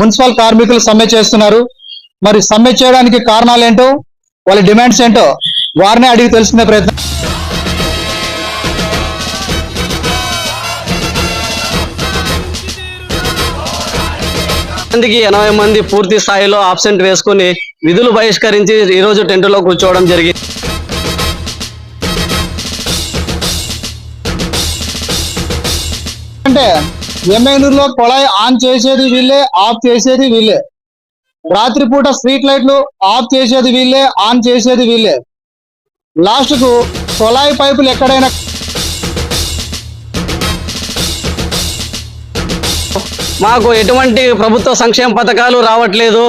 Municipal కార్మికులు సమ్మె చేస్తున్నారు. మరి సమ్మె చేయడానికి కారణాలు ఏంటో వాళ్ళ డిమాండ్స్ ఏంటో వారిని అడిగి తెలుసుకునే ప్రయత్నం. మందికి ఎనభై మంది పూర్తి స్థాయిలో ఆబ్సెంట్ వేసుకుని విధులు బహిష్కరించి ఈ రోజు టెంట్లో కూర్చోవడం జరిగింది. అంటే ఎమ్మెనూరులో కొళాయి ఆన్ చేసేది వీళ్ళే ఆఫ్ చేసేది వీళ్ళే. రాత్రిపూట స్ట్రీట్ లైట్లు ఆఫ్ చేసేది వీళ్ళే ఆన్ చేసేది వీళ్ళే. లాస్ట్కు కొళాయి పైపులు ఎక్కడైనా మాకు ఎటువంటి ప్రభుత్వ సంక్షేమ పథకాలు రావట్లేదు.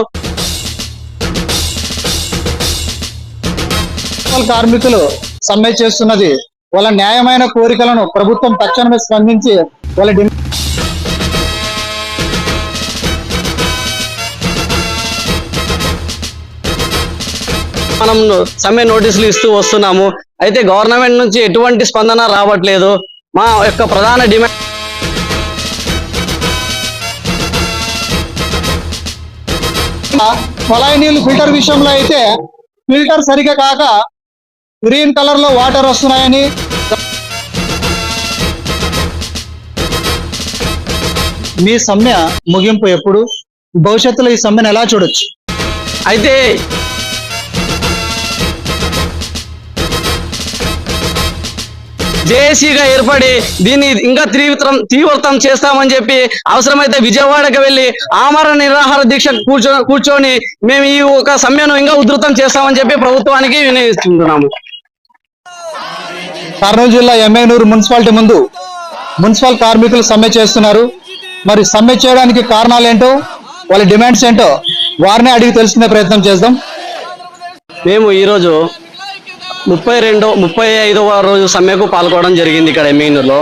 కార్మికులు సమ్మె చేస్తున్నది. వాళ్ళ న్యాయమైన కోరికలను ప్రభుత్వం తక్షణమే స్పందించి వాళ్ళ మనం సమ్మె నోటీసులు ఇస్తూ వస్తున్నాము. అయితే గవర్నమెంట్ నుంచి ఎటువంటి స్పందన రావట్లేదు. మా యొక్క ప్రధాన డిమాండ్ కొళాయి నీళ్ళు ఫిల్టర్ విషయంలో అయితే ఫిల్టర్ సరిగా కాక గ్రీన్ కలర్లో వాటర్ వస్తున్నాయని మీ సమ్మె ముగింపు ఎప్పుడు? భవిష్యత్తులో ఈ సమ్మెను ఎలా చూడొచ్చు? అయితే జేఏసీగా ఏర్పడి దీన్ని ఇంకా తీవ్రం తీవ్రతం చేస్తామని చెప్పి అవసరమైతే విజయవాడకి వెళ్ళి ఆమరణ నిరాహార దీక్ష కూర్చో కూర్చొని మేము ఈ ఒక సమ్మెను ఇంకా ఉధృతం చేస్తామని చెప్పి ప్రభుత్వానికి వినియోగిస్తున్నాము కర్నూలు జిల్లా ఎమ్మెనూరు మున్సిపాలిటీ ముందు మున్సిపల్ కార్మికులు సమ్మె చేస్తున్నారు. మరి సమ్మె చేయడానికి కారణాలు ఏంటో వాళ్ళ డిమాండ్స్ ఏంటో వారిని అడిగి తెలుసుకునే ప్రయత్నం చేద్దాం. మేము ఈరోజు ముప్పై రెండో ముప్పై ఐదవ రోజు సమ్మెకు పాల్గొనడం జరిగింది ఇక్కడ ఎమ్మిగినూరులో.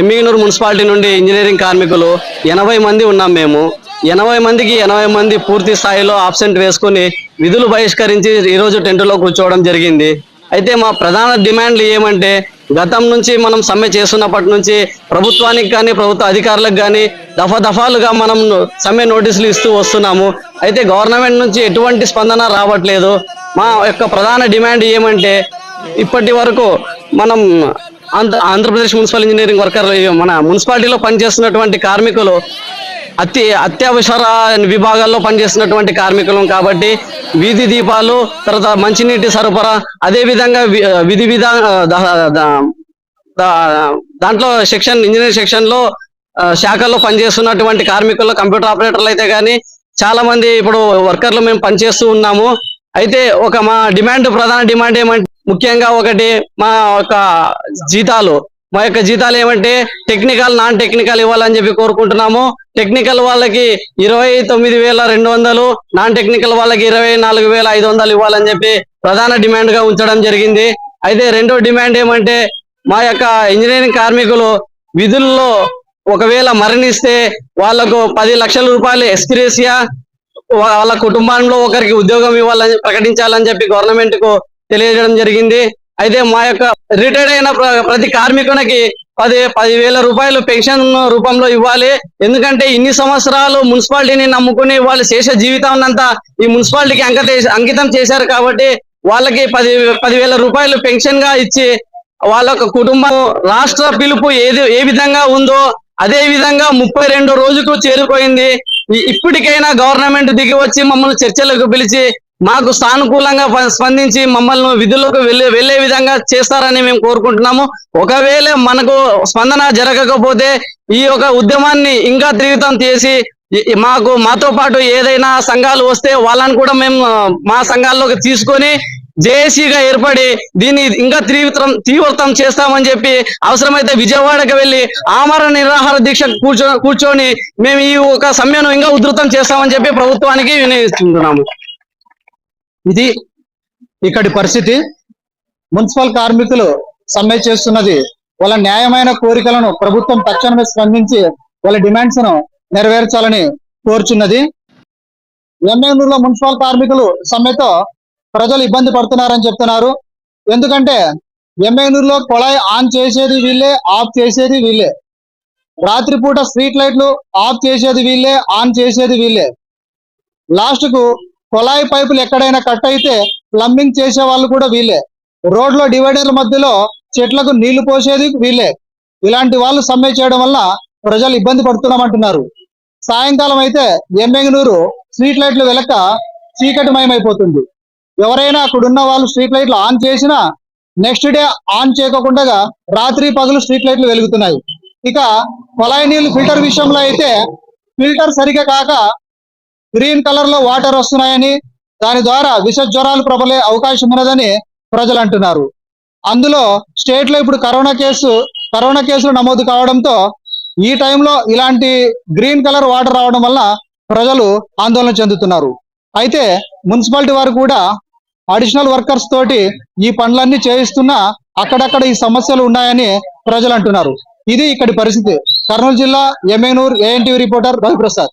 ఎమ్మిగినూరు మున్సిపాలిటీ నుండి ఇంజనీరింగ్ కార్మికులు ఎనభై మంది ఉన్నాం మేము. ఎనభై మందికి ఎనభై మంది పూర్తి స్థాయిలో ఆబ్సెంట్ వేసుకుని విధులు బహిష్కరించి ఈరోజు టెంటులో కూర్చోవడం జరిగింది. అయితే మా ప్రధాన డిమాండ్లు ఏమంటే గతం నుంచి మనం సమ్మె చేస్తున్నప్పటి నుంచి ప్రభుత్వానికి కానీ ప్రభుత్వ అధికారులకు కానీ దఫా దఫాలుగా మనం సమ్మె నోటీసులు ఇస్తూ వస్తున్నాము. అయితే గవర్నమెంట్ నుంచి ఎటువంటి స్పందన రావట్లేదు. మా యొక్క ప్రధాన డిమాండ్ ఏమంటే ఇప్పటి వరకు మనం Andhra Andhra Pradesh municipal engineering worker మన మున్సిపాలిటీలో పనిచేస్తున్నటువంటి కార్మికులు అతి అత్యవసర విభాగాల్లో పనిచేస్తున్నటువంటి కార్మికులం కాబట్టి వీధి దీపాలు తర్వాత మంచినీటి సరఫరా అదే విధంగా విధి విధా దాంట్లో సెక్షన్ ఇంజనీరింగ్ సెక్షన్లో శాఖల్లో పనిచేస్తున్నటువంటి కార్మికులు కంప్యూటర్ ఆపరేటర్లు అయితే కానీ చాలా మంది ఇప్పుడు వర్కర్లు మేము పనిచేస్తూ ఉన్నాము. అయితే ఒక మా డిమాండ్ ప్రధాన డిమాండ్ ఏమంటే ముఖ్యంగా ఒకటి మా యొక్క జీతాలు. మా యొక్క జీతాలు ఏమంటే టెక్నికల్ నాన్ టెక్నికల్ ఇవ్వాలని చెప్పి కోరుకుంటున్నాము. టెక్నికల్ వాళ్ళకి ఇరవై తొమ్మిది వేల రెండు వందలు నాన్ టెక్నికల్ వాళ్ళకి ఇరవై నాలుగు వేల ఐదు వందలు ఇవ్వాలని చెప్పి ప్రధాన డిమాండ్గా ఉంచడం జరిగింది. అయితే రెండో డిమాండ్ ఏమంటే మా యొక్క ఇంజనీరింగ్ కార్మికులు విధుల్లో ఒకవేళ మరణిస్తే వాళ్ళకు పది లక్షల రూపాయలు ఎక్స్గ్రేసియా వాళ్ళ కుటుంబంలో ఒకరికి ఉద్యోగం ఇవ్వాలని ప్రకటించాలని చెప్పి గవర్నమెంట్కు తెలియజేయడం జరిగింది. అయితే మా యొక్క రిటైర్డ్ అయిన ప్ర- ప్రతి కార్మికునికి పది పదివేల రూపాయలు పెన్షన్ రూపంలో ఇవ్వాలి. ఎందుకంటే ఇన్ని సంవత్సరాలు మున్సిపాలిటీని నమ్ముకుని వాళ్ళు శేష జీవితం అంతా ఈ మున్సిపాలిటీకి అంకిత అంకితం చేశారు కాబట్టి వాళ్ళకి పది పదివేల రూపాయలు పెన్షన్గా ఇచ్చి వాళ్ళ యొక్క కుటుంబం రాష్ట్ర పిలుపు ఏది ఏ విధంగా ఉందో అదే విధంగా ముప్పై రెండు రోజుకు చేరిపోయింది ఇప్పటికైనా గవర్నమెంట్ దిగి వచ్చి మమ్మల్ని చర్చలకు పిలిచి మాకు సానుకూలంగా స్పందించి మమ్మల్ని విధులకు వెళ్ళే వెళ్ళే విధంగా చేస్తారని మేము కోరుకుంటున్నాము. ఒకవేళ మనకు స్పందన జరగకపోతే ఈ యొక్క ఉద్యమాన్ని ఇంకా తీవ్రం చేసి మాకు మాతో పాటు ఏదైనా సంఘాలు వస్తే వాళ్ళని కూడా మేము మా సంఘాల్లోకి తీసుకొని జేఏసీగా ఏర్పడి దీన్ని ఇంకా తీవ్రం తీవ్రతం చేస్తామని చెప్పి అవసరమైతే విజయవాడకి వెళ్ళి ఆమరణ నిరాహార దీక్ష కూర్చో కూర్చొని మేము ఈ ఒక సమ్మెను ఇంకా ఉధృతం చేస్తామని చెప్పి ప్రభుత్వానికి వినియోగిస్తున్నాము ఇది ఇక్కడి పరిస్థితి. మున్సిపల్ కార్మికులు సమ్మె చేస్తున్నది. వాళ్ళ న్యాయమైన కోరికలను ప్రభుత్వం తక్షణమే స్పందించి వాళ్ళ డిమాండ్స్ను నెరవేర్చాలని కోరుచున్నది. ఎమ్మెనూరులో మున్సిపల్ కార్మికులు సమ్మెతో ప్రజలు ఇబ్బంది పడుతున్నారని చెప్తున్నారు. ఎందుకంటే ఎమ్మెనూరులో కొళాయి ఆన్ చేసేది వీళ్ళే ఆఫ్ చేసేది వీళ్ళే. రాత్రిపూట స్ట్రీట్ లైట్లు ఆఫ్ చేసేది వీళ్ళే ఆన్ చేసేది వీళ్ళే. లాస్ట్ కు కొలాయి పైపులు ఎక్కడైనా కట్ అయితే ప్లంబింగ్ చేసే వాళ్ళు కూడా వీళ్ళే. రోడ్లో డివైడర్ల మధ్యలో చెట్లకు నీళ్ళు పోసేది వీళ్ళే. ఇలాంటి వాళ్ళు సమ్మె చేయడం వల్ల ప్రజలు ఇబ్బంది పడుతున్నామంటున్నారు. సాయంకాలం అయితే ఎమ్మెంగనూరు స్ట్రీట్ లైట్లు వెలక చీకటిమయమైపోతుంది ఎవరైనా అక్కడున్న వాళ్ళు స్ట్రీట్ లైట్లు ఆన్ చేసినా నెక్స్ట్ డే ఆన్ చేయకుండా రాత్రి పగులు స్ట్రీట్ లైట్లు వెలుగుతున్నాయి. ఇక కొలాయి నీళ్ళు ఫిల్టర్ విషయంలో అయితే ఫిల్టర్ సరిగా కాక గ్రీన్ కలర్లో వాటర్ వస్తున్నాయని దాని ద్వారా విష జ్వరాలు ప్రబలే అవకాశం ఉన్నదని ప్రజలు అంటున్నారు. అందులో స్టేట్లో ఇప్పుడు కరోనా కేసు కరోనా కేసులు నమోదు కావడంతో ఈ టైంలో ఇలాంటి గ్రీన్ కలర్ వాటర్ రావడం వల్ల ప్రజలు ఆందోళన చెందుతున్నారు. అయితే మున్సిపాలిటీ వారు కూడా అడిషనల్ వర్కర్స్ తోటి ఈ పనులన్నీ చేయిస్తున్నా అక్కడక్కడ ఈ సమస్యలు ఉన్నాయని ప్రజలు అంటున్నారు. ఇది ఇక్కడి పరిస్థితి. కర్నూలు జిల్లా ఎమ్మెనూర్ ఏఎన్టీవీ రిపోర్టర్ రవిప్రసాద్.